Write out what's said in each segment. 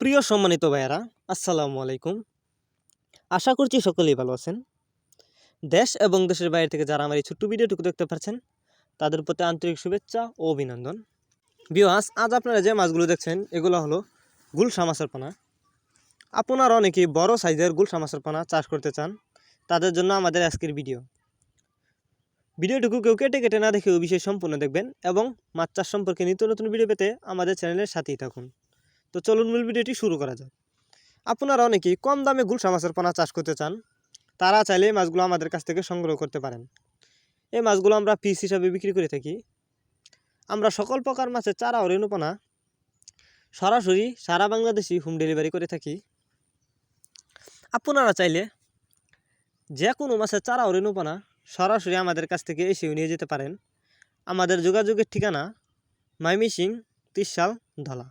প্রিয় সম্মানিত ভাইয়ারা, আসসালামু আলাইকুম। আশা করছি সকলেই ভালো আছেন। দেশ এবং দেশের বাইরে থেকে যারা আমার এই ছোট্ট ভিডিওটুকু দেখতে পাচ্ছেন তাদের প্রতি আন্তরিক শুভেচ্ছা ও অভিনন্দন। বিওয়াস আজ আপনারা যে মাছগুলো দেখছেন, এগুলো হলো গুলশা মাছের পোনা। আপনারা অনেকেই বড় সাইজের গুলশা মাছের পোনা চাষ করতে চান, তাদের জন্য আমাদের আজকের ভিডিও। ভিডিওটুকু কেউ কেটে কেটে না দেখে ওই বিষয়ে সম্পূর্ণ দেখবেন এবং মাছ চাষ সম্পর্কে নিত্য নতুন ভিডিও পেতে আমাদের চ্যানেলের সাথেই থাকুন। তো চলুন মূল ভিডিওটি শুরু করা যাক। আপনারা অনেকেই কম দামে গুলশা মাছের পোনা চাষ করতে চান, তারা চাইলে এই মাছগুলো আমাদের কাছ থেকে সংগ্রহ করতে পারেন। এই মাছগুলো আমরা পিস হিসাবে বিক্রি করে থাকি। আমরা সকল প্রকার মাছের চারা ও সরাসরি সারা বাংলাদেশি হোম ডেলিভারি করে থাকি। আপনারা চাইলে যে কোনো মাছের চারা ও সরাসরি আমাদের কাছ থেকে এসেও নিয়ে যেতে পারেন। আমাদের যোগাযোগের ঠিকানা মাইমিসিং তিরশাল ধলা।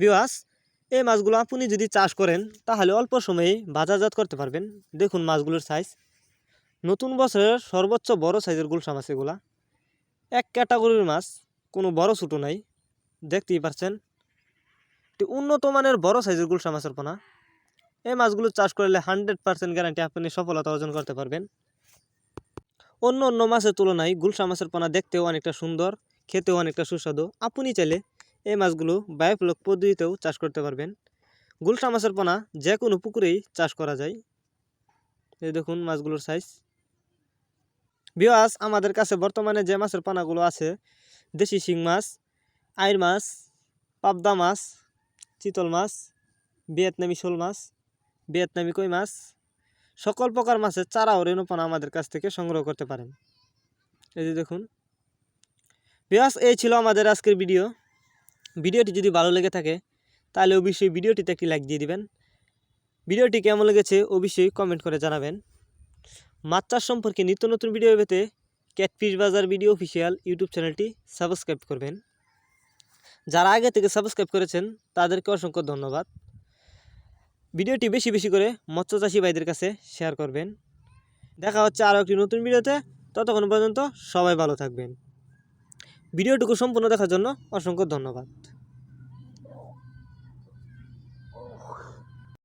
বিওয়াস এই মাছগুলো আপনি যদি চাষ করেন, তাহলে অল্প সময়ে বাজারজাত করতে পারবেন। দেখুন মাছগুলোর সাইজ নতুন বছরের সর্বোচ্চ বড় সাইজের গুলশা মাছ এগুলা। এক ক্যাটাগরির মাছ, কোনো বড় ছোটো নাই। দেখতেই পারছেন একটি উন্নত মানের বড় সাইজের গুলশা মাছের পোনা। এই মাছগুলো চাষ করলে হান্ড্রেড পার্সেন্ট গ্যারান্টি আপনি সফলতা অর্জন করতে পারবেন। অন্য অন্য মাছের তুলনায় গুলশা মাছের পোনা দেখতেও অনেকটা সুন্দর, খেতেও অনেকটা সুস্বাদু। আপনি চাইলে এই মাছগুলো বায়োফ্লক পদ্ধতিতেও চাষ করতে পারবেন। গুলশা মাছের পোনা যে কোনো পুকুরেই চাষ করা যায়। এই দেখুন মাছগুলোর সাইজ বিয়াস আমাদের কাছে বর্তমানে যে মাছের পোনাগুলো আছে, দেশি শিং মাছ, আইর মাছ, পাবদা মাছ, চিতল মাছ, ভিয়েতনামি শোল মাছ, ভিয়েতনামি কই মাছ, সকল প্রকার মাছের চারা ও রেণুপোনা আমাদের কাছ থেকে সংগ্রহ করতে পারেন। এই যে দেখুন। বিয়াস এই ছিল আমাদের আজকের ভিডিও ভিডিওটি যদি ভালো লেগে থাকে, তাহলে অবশ্যই ভিডিওটিতে একটি লাইক দিয়ে দিবেন। ভিডিওটি কেমন লেগেছে অবশ্যই কমেন্ট করে জানাবেন। মাছ চাষ সম্পর্কে নিত্য নতুন ভিডিও পেতে ক্যাটফিশ বাজার ভিডিও অফিসিয়াল ইউটিউব চ্যানেলটি সাবস্ক্রাইব করবেন। যারা আগে থেকে সাবস্ক্রাইব করেছেন, তাদেরকে অসংখ্য ধন্যবাদ। ভিডিওটি বেশি বেশি করে মৎস্য চাষি ভাইদের কাছে শেয়ার করবেন। দেখা হচ্ছে আরও একটি নতুন ভিডিওতে ততক্ষণ পর্যন্ত সবাই ভালো থাকবেন। ভিডিওটুকু সম্পূর্ণ দেখার জন্য অসংখ্য ধন্যবাদ।